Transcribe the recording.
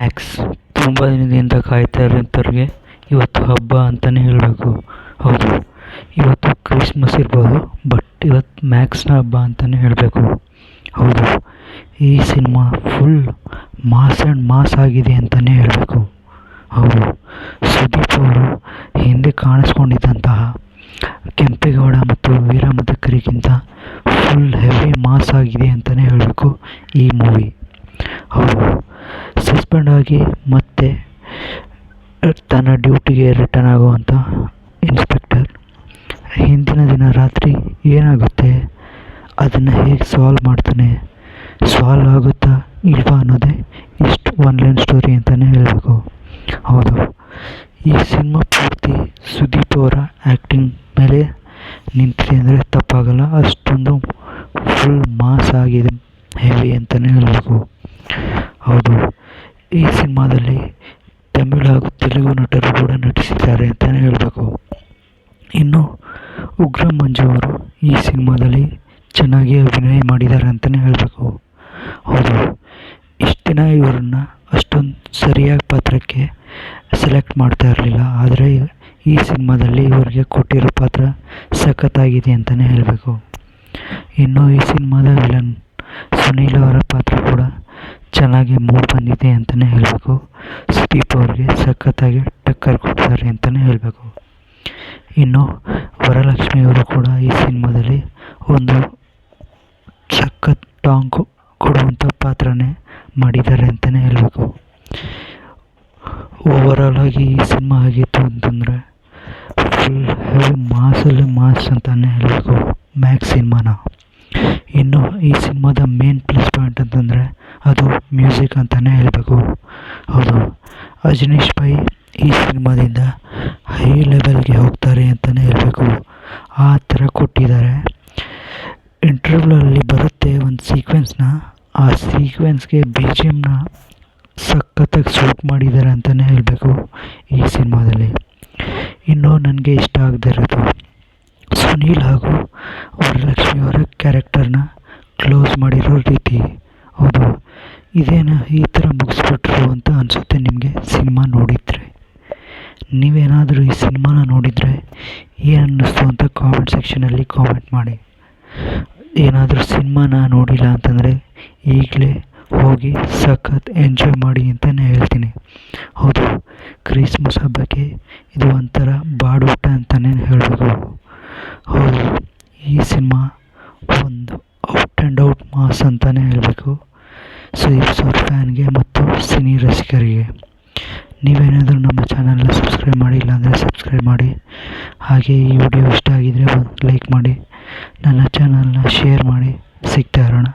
Max ತುಂಬ ದಿನದಿಂದ ಕಾಯ್ತಾ ಇರೋಂಥವ್ರಿಗೆ ಇವತ್ತು ಹಬ್ಬ ಅಂತಲೇ ಹೇಳಬೇಕು. ಹೌದು. ಇವತ್ತು ಕ್ರಿಸ್ಮಸ್ ಇರ್ಬೋದು ಬಟ್ ಇವತ್ತು ಮ್ಯಾಕ್ಸ್ನ ಹಬ್ಬ ಅಂತಲೇ ಹೇಳಬೇಕು. ಹೌದು. ಈ cinema full mass and mass ಆಗಿದೆ ಅಂತಲೇ ಹೇಳಬೇಕು. ಹೌದು. ಸುದೀಪ್ ಅವರು ಹಿಂದೆ ಕಾಣಿಸ್ಕೊಂಡಿದ್ದಂತಹ ಕೆಂಪೇಗೌಡ ಮತ್ತು ವೀರಮದಕರಿಗಿಂತ ಫುಲ್ ಹೆವಿ ಮಾಸ್ ಆಗಿದೆ ಅಂತಲೇ ಹೇಳಬೇಕು ಈ ಮೂವಿ ಹೌದು. ಸಸ್ಪೆಂಡ್ ಆಗಿ ಮತ್ತೆ ತನ್ನ ಡ್ಯೂಟಿಗೆ ರಿಟರ್ನ್ ಆಗುವಂಥ ಇನ್ಸ್ಪೆಕ್ಟರ್ ಹಿಂದಿನ ದಿನ ರಾತ್ರಿ ಏನಾಗುತ್ತೆ? ಅದನ್ನು ಹೇಗೆ ಸಾಲ್ವ್ ಮಾಡ್ತಾನೆ? ಸಾಲ್ವ್ ಆಗುತ್ತಾ ಇಲ್ವಾ ಅನ್ನೋದೇ ಇಷ್ಟು ಒನ್ ಲೈನ್ ಸ್ಟೋರಿ ಅಂತಲೇ ಹೇಳಬೇಕು. ಹೌದು. ಈ ಸಿನಿಮಾ ಪೂರ್ತಿ ಸುದೀಪ್ ಅವರ ಆ್ಯಕ್ಟಿಂಗ್ ಮೇಲೆ ನಿಂತಿದೆ ಅಂದರೆ ತಪ್ಪಾಗಲ್ಲ. ಅಷ್ಟೊಂದು ಫುಲ್ ಮಾಸ್ ಆಗಿದೆ ಹೆವಿ ಅಂತಲೇ ಹೇಳಬೇಕು. ಹೌದು. ಈ ಸಿನಿಮಾದಲ್ಲಿ ತಮಿಳು ಹಾಗೂ ತೆಲುಗು ನಟರು ಕೂಡ ನಟಿಸಿದ್ದಾರೆ ಅಂತಲೇ ಹೇಳಬೇಕು. ಇನ್ನು ಉಗ್ರ ಮಂಜು ಅವರು ಈ ಸಿನಿಮಾದಲ್ಲಿ ಚೆನ್ನಾಗಿ ಅಭಿನಯ ಮಾಡಿದ್ದಾರೆ ಅಂತಲೇ ಹೇಳಬೇಕು. ಹೌದು, ಇಷ್ಟು ದಿನ ಇವರನ್ನು ಅಷ್ಟೊಂದು ಸರಿಯಾಗಿ ಪಾತ್ರಕ್ಕೆ ಸೆಲೆಕ್ಟ್ ಮಾಡ್ತಾ ಇರಲಿಲ್ಲ. ಆದರೆ ಈ ಸಿನಿಮಾದಲ್ಲಿ ಇವರಿಗೆ ಕೊಟ್ಟಿರೋ ಪಾತ್ರ ಸಖತ್ತಾಗಿದೆ ಅಂತಲೇ ಹೇಳಬೇಕು. ಇನ್ನು ಈ ಸಿನಿಮಾದ ವಿಲನ್ ಸುನೀಲ್ ಅವರ ಪಾತ್ರ ಕೂಡ ಚೆನ್ನಾಗಿ ಮೂರು ಬಂದಿದೆ ಅಂತಲೇ ಹೇಳಬೇಕು. ಸುದೀಪ್ ಅವ್ರಿಗೆ ಸಖತ್ತಾಗಿ ಟಕ್ಕರ್ ಕೊಡ್ತಾರೆ ಅಂತಲೇ ಹೇಳಬೇಕು. ಇನ್ನು ವರಲಕ್ಷ್ಮಿಯವರು ಕೂಡ ಈ ಸಿನಿಮಾದಲ್ಲಿ ಒಂದು ಸಖತ್ ಟಾಂಗ್ ಕೊಡುವಂಥ ಪಾತ್ರನೇ ಮಾಡಿದ್ದಾರೆ ಅಂತಲೇ ಹೇಳಬೇಕು. ಓವರಾಲ್ ಆಗಿ ಈ ಸಿನಿಮಾ ಆಗಿತ್ತು ಅಂತಂದರೆ ಫುಲ್ ಹೆವಿ ಮಾಸಲ್ಲಿ ಮಾಸ್ ಅಂತಲೇ ಹೇಳಬೇಕು ಮ್ಯಾಕ್ಸ್ ಸಿನಿಮಾನ. ಇನ್ನು ಈ ಸಿನಿಮಾದ ಮೇನ್ ಪ್ಲಸ್ ಪಾಯಿಂಟ್ ಅಂತಂದರೆ ಅದು ಮ್ಯೂಸಿಕ್ ಅಂತಲೇ ಹೇಳಬೇಕು. ಹೌದು. ಅಜನೀಶ್ ಪೈ ಈ ಸಿನಿಮಾದಿಂದ ಹೈ ಲೆವೆಲ್ಗೆ ಹೋಗ್ತಾರೆ ಅಂತಲೇ ಹೇಳಬೇಕು. ಆ ಥರ ಕೊಟ್ಟಿದ್ದಾರೆ. ಇಂಟರ್ವ್ಯೂಲಲ್ಲಿ ಬರುತ್ತೆ ಒಂದು ಸೀಕ್ವೆನ್ಸ್ನ ಆ ಸೀಕ್ವೆನ್ಸ್ಗೆ ಬಿ ಜಿ ಎಮ್ನ ಸಖತ್ತಾಗಿ ಸೂಟ್ ಮಾಡಿದ್ದಾರೆ ಅಂತಲೇ ಹೇಳಬೇಕು ಈ ಸಿನಿಮಾದಲ್ಲಿ. ಇನ್ನು ನನಗೆ ಇಷ್ಟ ಆಗದೇ ಇರೋದು ಸುನೀಲ್ ಹಾಗೂ ವರಲಕ್ಷ್ಮಿ ಅವರ ಕ್ಯಾರೆಕ್ಟರ್ನ ಕ್ಲೋಸ್ ಮಾಡಿರೋ ರೀತಿ. ಹೌದು. ಇದೇನು ಈ ಥರ ಮುಗಿಸ್ಬಿಟ್ರು ಅಂತ ಅನಿಸುತ್ತೆ ನಿಮಗೆ ಸಿನಿಮಾ ನೋಡಿದರೆ? ನೀವೇನಾದರೂ ಈ ಸಿನಿಮಾನ ನೋಡಿದರೆ ಏನು ಅನ್ನಿಸ್ತು ಅಂತ ಕಾಮೆಂಟ್ ಸೆಕ್ಷನಲ್ಲಿ ಕಾಮೆಂಟ್ ಮಾಡಿ. ಏನಾದರೂ ಸಿನಿಮಾನ ನೋಡಿಲ್ಲ ಅಂತಂದರೆ ಈಗಲೇ ಹೋಗಿ ಸಖತ್ ಎಂಜಾಯ್ ಮಾಡಿ ಅಂತಲೇ ಹೇಳ್ತೀನಿ. ಹೌದು ಕ್ರಿಸ್ಮಸ್ ಹಬ್ಬಕ್ಕೆ ಇದು ಒಂಥರ ಬಾಡೂಟ ಅಂತಲೇ ಹೇಳಬೇಕು ಹೌದು, ಈ ಸಿನಿಮಾ ಒಂದು ಔಟ್ ಆ್ಯಂಡ್ ಔಟ್ ಮಾಸ್ ಅಂತಲೇ ಹೇಳಬೇಕು. ಸುದೀಪ್ ಎಪಿಸೋಡ್ ಫ್ಯಾನ್ಗೆ ಮತ್ತು ಸಿನಿ ರಸಿಕರಿಗೆ. ನೀವೇನಾದರೂ ನಮ್ಮ ಚಾನಲ್ನ ಸಬ್ಸ್ಕ್ರೈಬ್ ಮಾಡಿ ಇಲ್ಲಾಂದರೆ ಸಬ್ಸ್ಕ್ರೈಬ್ ಮಾಡಿ. ಹಾಗೆ ಈ ವಿಡಿಯೋ ಇಷ್ಟ ಆಗಿದ್ದರೆ ಲೈಕ್ ಮಾಡಿ. ನನ್ನ ಚಾನಲ್ನ ಶೇರ್ ಮಾಡಿ. ಸಿಗ್ತಾ ಇರೋಣ.